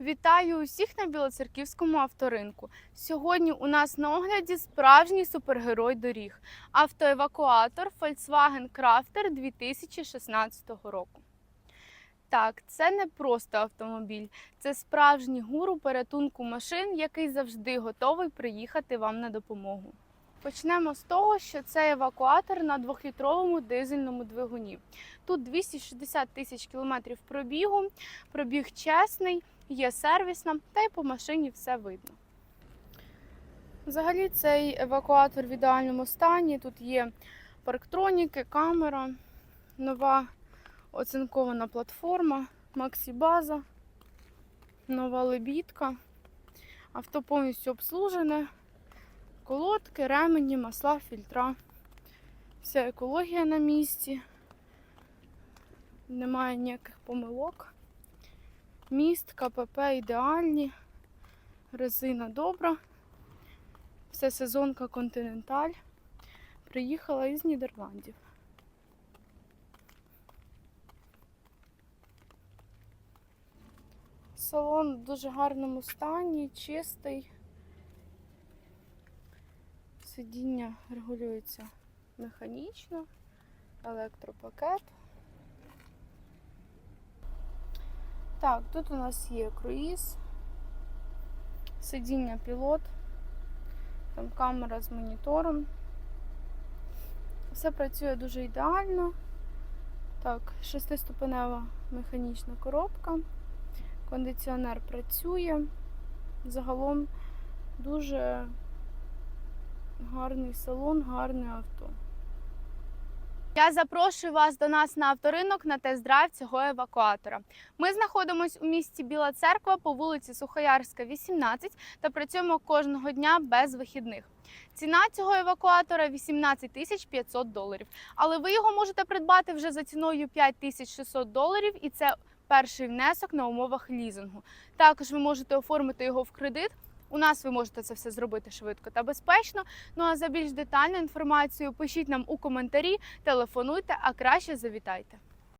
Вітаю усіх на Білоцерківському авторинку. Сьогодні у нас на огляді справжній супергерой доріг автоевакуатор Volkswagen Crafter 2016 року. Так, це не просто автомобіль, це справжній гуру порятунку машин, який завжди готовий приїхати вам на допомогу. Почнемо з того, що це евакуатор на двохлітровому дизельному двигуні. Тут 260 тисяч кілометрів пробігу, пробіг чесний, є сервісна, та й по машині все видно. Взагалі цей евакуатор в ідеальному стані. Тут є парктроніки, камера, нова оцинкована платформа, максі-база, нова лебідка. Авто повністю обслужене, колодки, ремені, масла, фільтра. Вся екологія на місці. Немає ніяких помилок. Міст, КПП ідеальні, резина добра. Це сезонка Континенталь. Приїхала із Нідерландів. Салон в дуже гарному стані, чистий. Сидіння регулюється механічно, електропакет. Так, тут у нас є круїз, сидіння пілот, там камера з монітором. Все працює дуже ідеально. Так, шестиступенева механічна коробка, кондиціонер працює. Загалом дуже гарний салон, гарне авто. Я запрошую вас до нас на авторинок на тест-драйв цього евакуатора. Ми знаходимося у місті Біла Церква по вулиці Сухоярська, 18 та працюємо кожного дня без вихідних. Ціна цього евакуатора 18 тисяч 500 доларів. Але ви його можете придбати вже за ціною 5 тисяч 600 доларів, і це перший внесок на умовах лізингу. Також ви можете оформити його в кредит. У нас ви можете це все зробити швидко та безпечно. Ну а за більш детальну інформацію пишіть нам у коментарі, телефонуйте, а краще завітайте.